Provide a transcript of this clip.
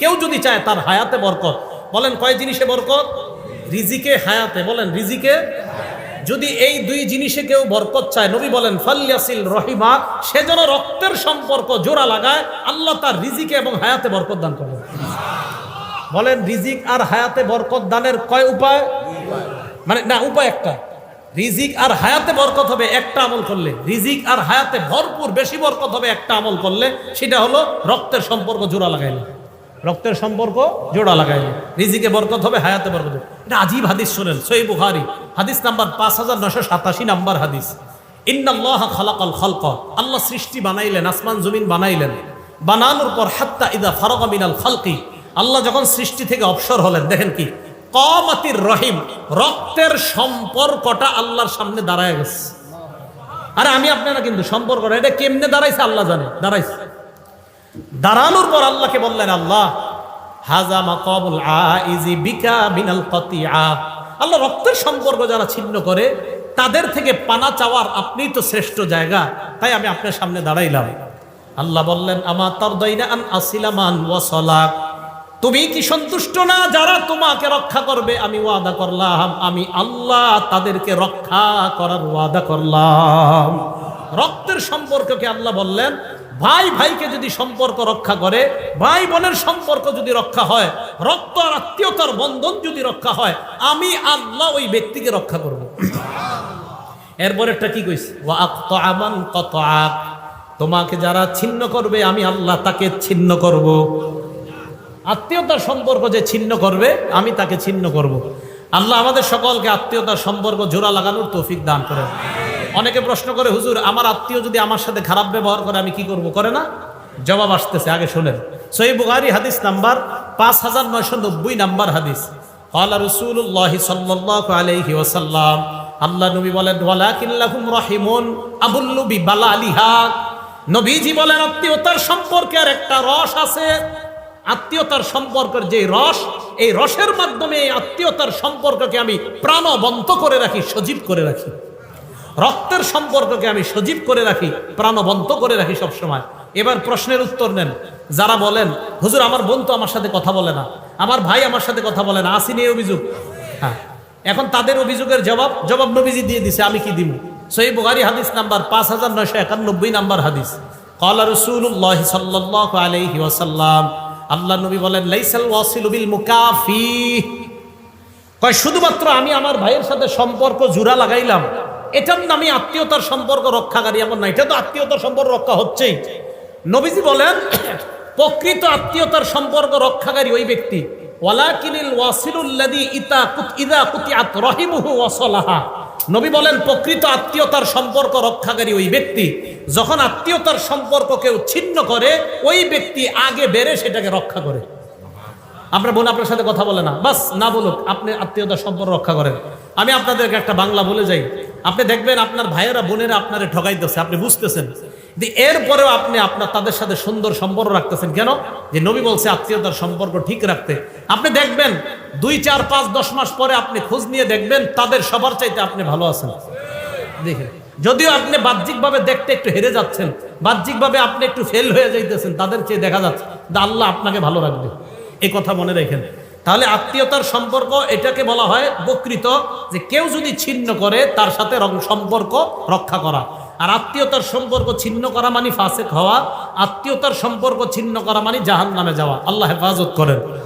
কেউ যদি চায় তার হায়াতে বরকত। বলেন, কয় জিনিসে বরকত? রিজিকে হায়াতে। বলেন, রিজিকে? যদি এই দুই জিনিসে কেউ বরকত চায়, নবী বলেন ফাল্লিয়াসিল রহিমা, সে যেন রক্তের সম্পর্ক জোড়া লাগায়, আল্লাহ তার রিজিকে এবং হায়াতে বরকত দান করবেন। বলেন, রিজিক আর হায়াতে বরকত দানের কয় উপায়? মানে না, উপায় একটা। রিজিক আর হায়াতে বরকত হবে একটা আমল করলে। রিজিক আর হায়াতে ভরপুর বেশি বরকত হবে একটা আমল করলে, সেটা হলো রক্তের সম্পর্ক জোড়া লাগাইলে। রক্তের সম্পর্ক জোড়া লাগাইলে। রিজিকে বরকত হবে, হায়াতে বরকত হবে। এটা আজীব হাদিস শোনেন সই বুহারি হাদিস নাম্বার পাঁচ হাজার নশো সাতাশি নাম্বার হাদিস। ইন্নাল্লাহ খালাকাল খালক। আল্লাহ সৃষ্টি বানাইলেন, আসমান, জমিন বানাইলেন। বানানোর পর হাত্তা ইদা ফারকা মিনাল খালকি। আল্লাহ যখন সৃষ্টি থেকে অবসর হলেন, দেখেন কি? কমাতির রহিম, রক্তের সম্পর্কটা আল্লাহর সামনে দাঁড়ায় গেছে। আরে আমি আপনারা কিন্তু সম্পর্কটা এটা কেমনে দাঁড়াইছে আল্লাহ জানে, দাঁড়াইছে। দাঁড়ানোর পর আল্লাহকে বললেন, আল্লাহ, হাজা মাকাবুল আইজি বিকা বিনাল কতিয়া আল্লাহ রক্তের সম্পর্ক যারা ছিন্ন করে, তাদের থেকে পানা চাওয়ার আপনি তো শ্রেষ্ঠ জায়গা, তাই আমি আপনার সামনে দাঁড়াইলাম। আল্লাহ বললেন আমার তার আন আসিলামান ওয়াসলাক তুমি কি সন্তুষ্ট না? যারা তোমাকে রক্ষা করবে, আমি ওয়াদা করলাম, আমি আল্লাহ তাদেরকে রক্ষা করার ওয়াদা করলাম। রক্তের সম্পর্ককে আল্লাহ বললেন ভাই ভাইকে যদি সম্পর্ক রক্ষা করে, ভাই বোনের সম্পর্ক যদি রক্ষা হয়, রক্ত আর আত্মীয়তার বন্ধন যদি রক্ষা হয়, আমি আল্লাহ ওই ব্যক্তিকে রক্ষা করব। এরপরেরটা কি কইছে? আমান কত আক তোমাকে যারা ছিন্ন করবে, আমি আল্লাহ তাকে ছিন্ন করব। আত্মীয়তার সম্পর্ক যে ছিন্ন করবে, আমি তাকে ছিন্ন করব। আল্লাহ আমাদের সকলকে আত্মীয়তার সম্পর্ক জোড়া লাগানোর তৌফিক দান করেন। অনেকে প্রশ্ন করে, হুজুর, আমার আত্মীয় যদি আমার সাথে খারাপ ব্যবহার করে, আমি কি করব? করে না? জবাব আসতেছে, আগে শোনেন। সই বুখারি হাদিস নাম্বার পাঁচ হাজার নয়শো নব্বই নাম্বার হাদিস। আল্লাহ রসুল্লাহ সাল্লাহ আলহি ওসাল্লাম আল্লাহ নবী বলেন ওয়ালাকিল্লাহুম রহিমুন বালা আলিহা নবীজি বলেন, আত্মীয়তার সম্পর্কের একটা রস আছে। আত্মীয়তার সম্পর্কের যে রস, এই রসের মাধ্যমে এই আত্মীয়তার সম্পর্ককে আমি প্রাণবন্ত করে রাখি, সজীব করে রাখি। রক্তের সম্পর্ককে আমি সজীব করে রাখি, প্রাণবন্ত করে রাখি সবসময়। এবার প্রশ্নের উত্তর নেন। যারা বলেন, হুজুর, আমার বোন তো আমার সাথে কথা বলে না। আমার ভাই আমার সাথে কথা বলে না। আসিনি অভিযোগ? হ্যাঁ। এখন তাদের অভিযোগের জবাব জবাব নবীজি দিয়ে দিছে, আমি কি দিব সহি বুখারি হাদিস নাম্বার পাঁচ হাজার নয়শো একানব্বই নাম্বার হাদিস। কলা রসুল্লাহ সাল্লাহ আলাইহি ওয়াসাল্লাম। আল্লাহ নবী বলেন, লাইসাল ওয়াসিল বিল মুকাফি। কয়, শুধুমাত্র আমি আমার ভাইয়ের সাথে সম্পর্ক জোড়া লাগাইলাম। এটার নামে আত্মীয়তার সম্পর্ক রক্ষাকারী, এমন না, এটা তো আত্মীয়তার সম্পর্ক রক্ষা হচ্ছেই। নবীজি বলেন, প্রকৃত আত্মীয়তার সম্পর্ক রক্ষাকারী ওই ব্যক্তি। ওয়ালাকিনিল ওয়াসিলুল্লাদি ইতা ইদা কুতিয়াত নবী বলেন, প্রকৃত আত্মীয়তার সম্পর্ক রক্ষাকারী ওই ব্যক্তি, যখন আত্মীয়তার সম্পর্ক কেউ ছিন্ন করে, ওই ব্যক্তি আগে বেড়ে সেটাকে রক্ষা করে। আপনার বোন আপনার সাথে কথা বলে না? বাস, না বলুক, আপনি আত্মীয়তার সম্পর্ক রক্ষা করেন। আমি আপনাদেরকে একটা বাংলা বলে যাই। আপনি দেখবেন আপনার ভাইয়েরা, বোনেরা আপনারে ঠকাইতেছে আপনি বুঝতেছেন। যে এরপরেও আপনি আপনার তাদের সাথে সুন্দর সম্পর্ক রাখতেছেন। কেন? যে নবী বলছে আত্মীয়তার সম্পর্ক ঠিক রাখতে। আপনি দেখবেন দুই, চার, পাঁচ, দশ মাস পরে আপনি খোঁজ নিয়ে দেখবেন তাদের সবার চাইতে আপনি ভালো আছেন। দেখেন, যদিও আপনি বাহ্যিকভাবে দেখতে একটু হেরে যাচ্ছেন, বাহ্যিকভাবে আপনি একটু ফেল হয়ে যাইতেছেন, তাদের চেয়ে দেখা যাচ্ছে আল্লাহ আপনাকে ভালো রাখবে। এই কথা মনে রেখেন। তাহলে আত্মীয়তার সম্পর্ক এটাকে বলা হয় বকৃত যে কেউ যদি ছিন্ন করে, তার সাথে সম্পর্ক রক্ষা করা। আর আত্মীয়তার সম্পর্ক ছিন্ন করা মানে ফাসেক হওয়া, আত্মীয়তার সম্পর্ক ছিন্ন করা মানে জাহান নামে যাওয়া। আল্লাহ হেফাজত করেন।